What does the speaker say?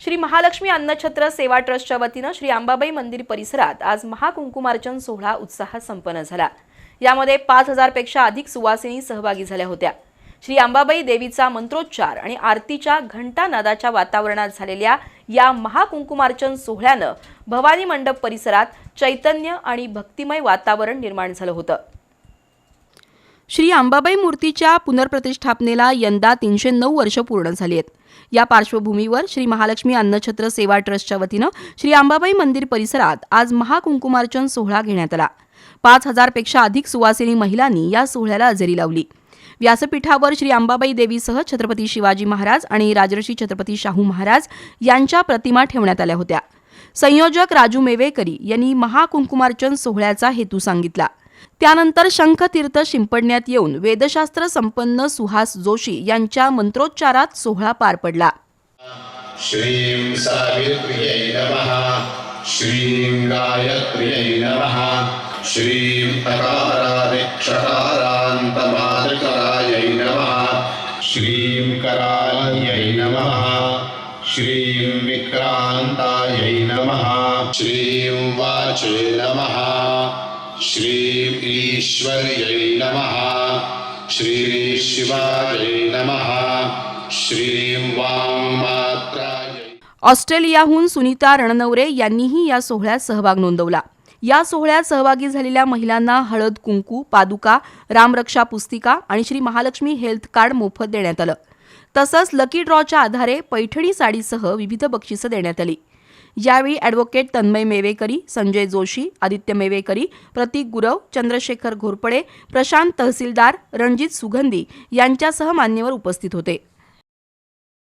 श्री महालक्ष्मी अन्नछत्र सेवा ट्रस्टच्या वतीनं श्री अंबाबाई मंदिर परिसरात आज महाकुंकुमार्चन सोहळा उत्साहात संपन्न झाला. यामध्ये पाच हजारपेक्षा अधिक सुवासिनी सहभागी झाल्या होत्या. श्री अंबाबाई देवीचा मंत्रोच्चार आणि आरतीच्या घंटा नादाच्या वातावरणात झालेल्या या महाकुंकुमार्चन सोहळ्यानं भवानी मंडप परिसरात चैतन्य आणि भक्तिमय वातावरण निर्माण झालं होतं. श्री अंबाबाई मूर्तीच्या पुनर्प्रतिष्ठापनेला यंदा तीनशे नऊ वर्ष पूर्ण झाली आहेत या पार्श्वभूमीवर श्री महालक्ष्मी अन्नछत्र सेवा ट्रस्टच्या वतीनं श्री अंबाबाई मंदिर परिसरात आज महाकुंकुमार्चन सोहळा घेण्यात आला. पाच हजारपेक्षा अधिक सुवासिनी महिलांनी या सोहळ्याला हजेरी लावली. व्यासपीठावर श्री अंबाबाई देवीसह छत्रपती शिवाजी महाराज आणि राजर्षी छत्रपती शाहू महाराज यांच्या प्रतिमा ठेवण्यात आल्या होत्या. संयोजक राजू मेवेकरी यांनी महाकुंकुमार्चन सोहळ्याचा हेतू सांगितला. त्यानंतर शंखतीर्थ शिंपडण्यात येऊन वेदशास्त्र संपन्न सुहास जोशी यांच्या मंत्रोच्चारात सोहळा पार पडला. श्रीं सावित्र्यै नमः श्रीं गायत्र्यै नमः श्रीं अकारादिक्षकारान्तमादकरायै नमः श्रीं करायै नमः श्रीं विक्रान्तायै नमः श्रीं वाचे नमः। श्रीं ईश्वर्यै नमः। श्री शिवायै नमः। श्रीं वाङ्मात्रायै ऑस्ट्रेलियाहून सुनीता रणनवरे यांनीही या सोहळ्यात सहभाग नोंदवला. या सोहळ्यात सहभागी झालेल्या महिलांना हळद कुंकू पादुका रामरक्षा पुस्तिका आणि श्री महालक्ष्मी हेल्थ कार्ड मोफत देण्यात आलं. तसंच लकी ड्रॉच्या आधारे पैठणी साडीसह विविध बक्षिसं देण्यात आली. यावेळी ॲडव्होकेट तन्मय मेवेकरी संजय जोशी आदित्य मेवेकरी प्रतीक गुरव चंद्रशेखर घोरपडे प्रशांत तहसीलदार रणजित सुगंधी यांच्यासह मान्यवर उपस्थित होते.